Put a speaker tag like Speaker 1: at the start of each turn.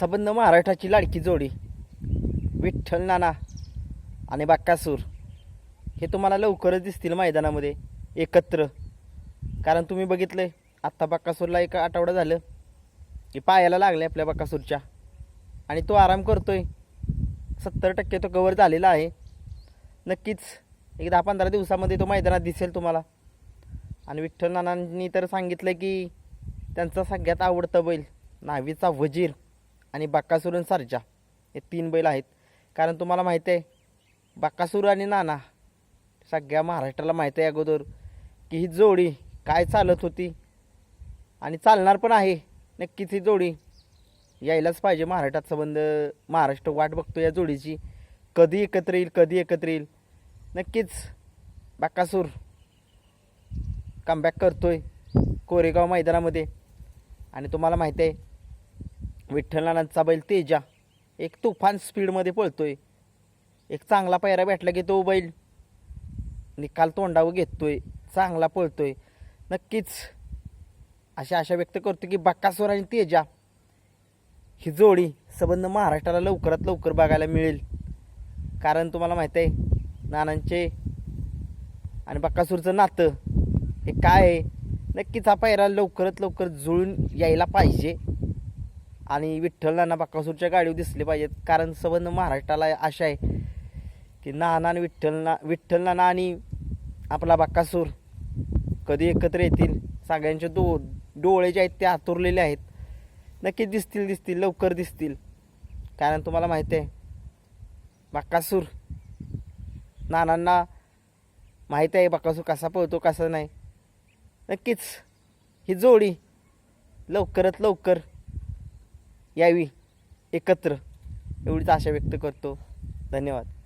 Speaker 1: संबंध महाराष्ट्राची लाडकी जोडी. विठ्ठल नाना आणि बाक्कासूर. हे तुम्हाला लवकरच दिसतील मैदानामध्ये एकत्र. कारण तुम्ही बघितलं आहे आत्ता बाक्कासूरला एक आठवडा झालं की पायाला लागले आपल्या बाक्कासूरच्या. आणि तो आराम करतो आहे सत्तर टक्के तो कवर झालेला आहे. नक्कीच एक दहा पंधरा दिवसामध्ये तो मैदानात दिसेल तुम्हाला. आणि विठ्ठल नानांनी तर सांगितलं की त्यांचा सगळ्यात आवडता बैल नावीचा वजीर. आणि बाक्कासूर सारजा. हे तीन बैल आहेत. कारण तुम्हाला माहिती आहे बाक्कासूर आणि नाना सगळ्या महाराष्ट्राला माहिती आहे अगोदर की ही जोडी काय चालत होती आणि चालणार पण आहे. नक्कीच ही जोडी यायलाच पाहिजे महाराष्ट्रात संबंध. महाराष्ट्र वाट बघतो या जोडीची. कधी एकत्र येईल कधी एकत्र येईल. नक्कीच बाकासूर कमबॅक करतोय कोरेगाव मैदानामध्ये. आणि तुम्हाला माहिती आहे विठ्ठलनाथांचा बैल तेजा. एक तुफान स्पीडमध्ये पळतोय. एक चांगला पायरा भेटला की तो बैल निकाल तोंडावर घेतोय. चांगला पळतोय. नक्कीच अशा आशा व्यक्त करतो की बक्कासूर आणि तेजा ही जोडी संबंध महाराष्ट्राला लवकरात लवकर बघायला मिळेल. कारण तुम्हाला माहीत आहे नानांचे आणि बक्कासूरचं नातं हे काय आहे? नक्कीच हा पायरा लवकरात लवकर जुळून यायला पाहिजे. आणि विठ्ठल नाना बक्कासूरच्या गाडीवर दिसले पाहिजेत. कारण संबंध महाराष्ट्राला आशा आहे की नाना आणि विठ्ठल ना विठ्ठल नाना आणि आपला बक्कासूर कधी एकत्र येतील? सगळ्यांचे दो डोळे जे आहेत ते आतुरलेले आहेत. नक्कीच दिसतील दिसतील लवकर दिसतील. कारण तुम्हाला माहिती आहे बाक्कासूर नानांना माहिती आहे बक्कासूर कसा पळतो कसा नाही. नक्कीच ही जोडी लवकरात लवकर यावी. एकत्र. एवढीच आशा व्यक्त करतो. धन्यवाद.